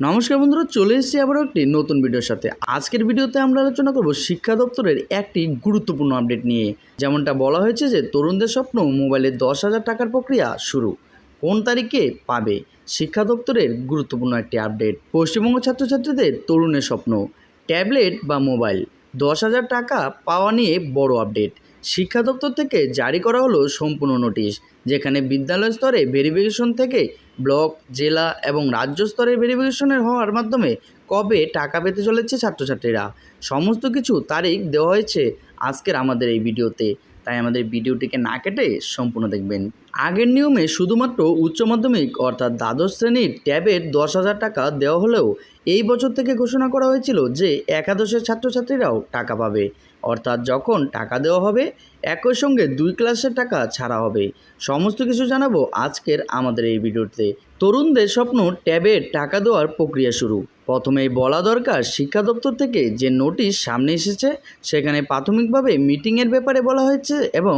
নমস্কার বন্ধুরা, চলে এসেছি আবারও একটি নতুন ভিডিওর সাথে। আজকের ভিডিওতে আমরা আলোচনা করব শিক্ষা দপ্তরের একটি গুরুত্বপূর্ণ আপডেট নিয়ে। যেমনটা বলা হয়েছে যে, তরুণদের স্বপ্ন মোবাইলে দশ হাজার টাকার প্রক্রিয়া শুরু। কোন তারিখে পাবে? শিক্ষা দপ্তরের গুরুত্বপূর্ণ একটি আপডেট। পশ্চিমবঙ্গ ছাত্রছাত্রীদের তরুণের স্বপ্ন। ট্যাবলেট বা মোবাইল। দশ হাজার টাকা পাওয়া নিয়ে বড় আপডেট। শিক্ষা দপ্তর থেকে জারি করা হলো সম্পূর্ণ নোটিশ, যেখানে বিদ্যালয় স্তরে ভেরিফিকেশন থেকে ব্লক, জেলা এবং রাজ্য স্তরে ভেরিফিকেশনের হওয়ার মাধ্যমে কবে টাকা পেতে চলেছে ছাত্রছাত্রীরা। সমস্ত কিছু তারিখ দেওয়া হয়েছে আজকের আমাদের এই ভিডিওতে। তাই আমাদের ভিডিওটিকে না কেটে সম্পূর্ণ দেখবেন। আগের নিয়মে শুধুমাত্র উচ্চ মাধ্যমিক অর্থাৎ দ্বাদশ শ্রেণির ট্যাবের দশ হাজার টাকা দেওয়া হলেও এই বছর থেকে ঘোষণা করা হয়েছিল যে একাদশের ছাত্রছাত্রীরাও টাকা পাবে। অর্থাৎ যখন টাকা দেওয়া হবে, একই সঙ্গে দুই ক্লাসের টাকা ছাড়া হবে। সমস্ত কিছু জানাব আজকের আমাদের এই ভিডিওতে। তরুণদের স্বপ্ন ট্যাবের টাকা দেওয়ার প্রক্রিয়া শুরু। প্রথমেই বলা দরকার শিক্ষা দপ্তর থেকে যে নোটিশ সামনে এসেছে সেখানে প্রাথমিকভাবে মিটিংয়ের ব্যাপারে বলা হয়েছে এবং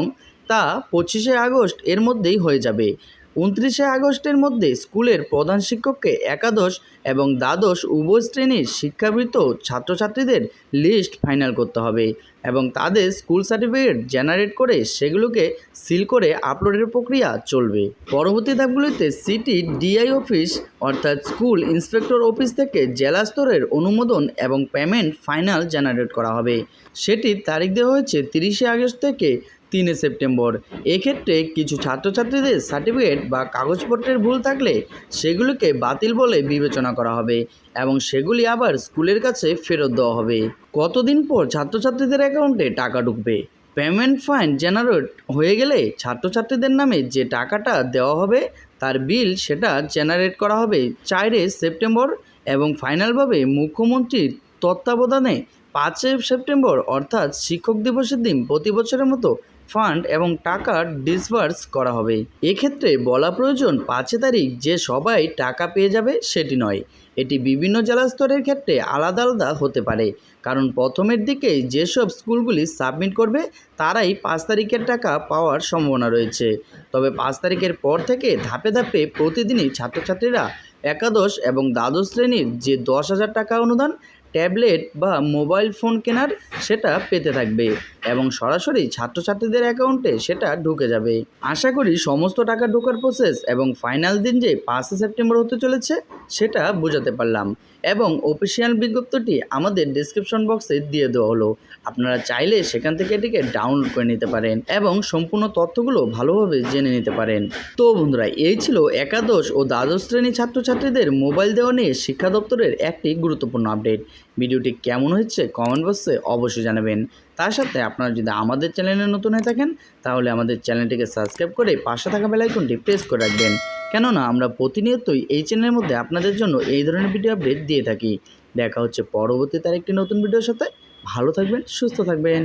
তা পঁচিশে আগস্ট এর মধ্যেই হয়ে যাবে। উনত্রিশে আগস্টের মধ্যে স্কুলের প্রধান শিক্ষককে একাদশ এবং দ্বাদশ উভয় শ্রেণির শিক্ষাবৃত্ত ছাত্রছাত্রীদের লিস্ট ফাইনাল করতে হবে এবং তাদের স্কুল সার্টিফিকেট জেনারেট করে সেগুলোকে সিল করে আপলোডের প্রক্রিয়া চলবে। পরবর্তী ধাপগুলিতে সিটি ডিআই অফিস অর্থাৎ স্কুল ইন্সপেক্টর অফিস থেকে জেলা স্তরের অনুমোদন এবং পেমেন্ট ফাইনাল জেনারেট করা হবে। সেটির তারিখ দেওয়া হয়েছে তিরিশে আগস্ট থেকে তিনে সেপ্টেম্বর। এক্ষেত্রে কিছু ছাত্রছাত্রীদের সার্টিফিকেট বা কাগজপত্রের ভুল থাকলে সেগুলিকে বাতিল বলে বিবেচনা করা হবে এবং সেগুলি আবার স্কুলের কাছে ফেরত দেওয়া হবে। কতদিন পর ছাত্রছাত্রীদের অ্যাকাউন্টে টাকা ঢুকবে? পেমেন্ট ফাইন জেনারেট হয়ে গেলে ছাত্রছাত্রীদের নামে যে টাকাটা দেওয়া হবে, তার বিল সেটা জেনারেট করা হবে চারে সেপ্টেম্বর এবং ফাইনালভাবে মুখ্যমন্ত্রীর তত্ত্বাবধানে পাঁচই সেপ্টেম্বর, অর্থাৎ শিক্ষক দিবসের দিন প্রতি বছরের মতো ফান্ড এবং টাকা ডিসবার্স করা হবে। এক্ষেত্রে বলা প্রয়োজন, পাঁচই তারিখ যে সবাই টাকা পেয়ে যাবে সেটি নয়। এটি বিভিন্ন জেলা স্তরের ক্ষেত্রে আলাদা আলাদা হতে পারে। কারণ প্রথমের দিকে যেসব স্কুলগুলি সাবমিট করবে, তারাই পাঁচ তারিখের টাকা পাওয়ার সম্ভাবনা রয়েছে। তবে পাঁচ তারিখের পর থেকে ধাপে ধাপে প্রতিদিনই ছাত্রছাত্রীরা একাদশ এবং দ্বাদশ শ্রেণির যে দশ হাজার টাকা অনুদান ট্যাবলেট বা মোবাইল ফোন কেনার সেটা পেতে থাকবে এবং সরাসরি ছাত্রছাত্রীদের অ্যাকাউন্টে সেটা ঢুকে যাবে। আশা করি সমস্ত টাকা ঢোকার প্রসেস এবং ফাইনাল দিন যে পাঁচই সেপ্টেম্বর হতে চলেছে, সেটা বোঝাতে পারলাম এবং অফিসিয়াল বিজ্ঞপ্তিটি আমাদের ডিসক্রিপশন বক্সে দিয়ে দেওয়া হলো। আপনারা চাইলে সেখান থেকে এটিকে ডাউনলোড করে নিতে পারেন এবং সম্পূর্ণ তথ্যগুলো ভালোভাবে জেনে নিতে পারেন। তো বন্ধুরা, এই ছিল একাদশ ও দ্বাদশ শ্রেণি ছাত্রছাত্রীদের মোবাইল দেওয়া নিয়ে শিক্ষা দপ্তরের একটি গুরুত্বপূর্ণ আপডেট ভিডিওটি কেমন হচ্ছে কমেন্ট বক্সে অবশ্যই জানাবেন। তার সাথে আপনারা যদি আমাদের চ্যানেলে নতুন হয়ে থাকেন, তাহলে আমাদের চ্যানেলটিকে সাবস্ক্রাইব করে পাশে থাকা বেলাইকনটি প্রেস করে রাখবেন। কেননা আমরা প্রতিনিয়তই এই চ্যানেলের মধ্যে আপনাদের জন্য এই ধরনের ভিডিও আপডেট দিয়ে থাকি। দেখা হচ্ছে পরবর্তী তার একটি নতুন ভিডিওর সাথে। ভালো থাকবেন, সুস্থ থাকবেন।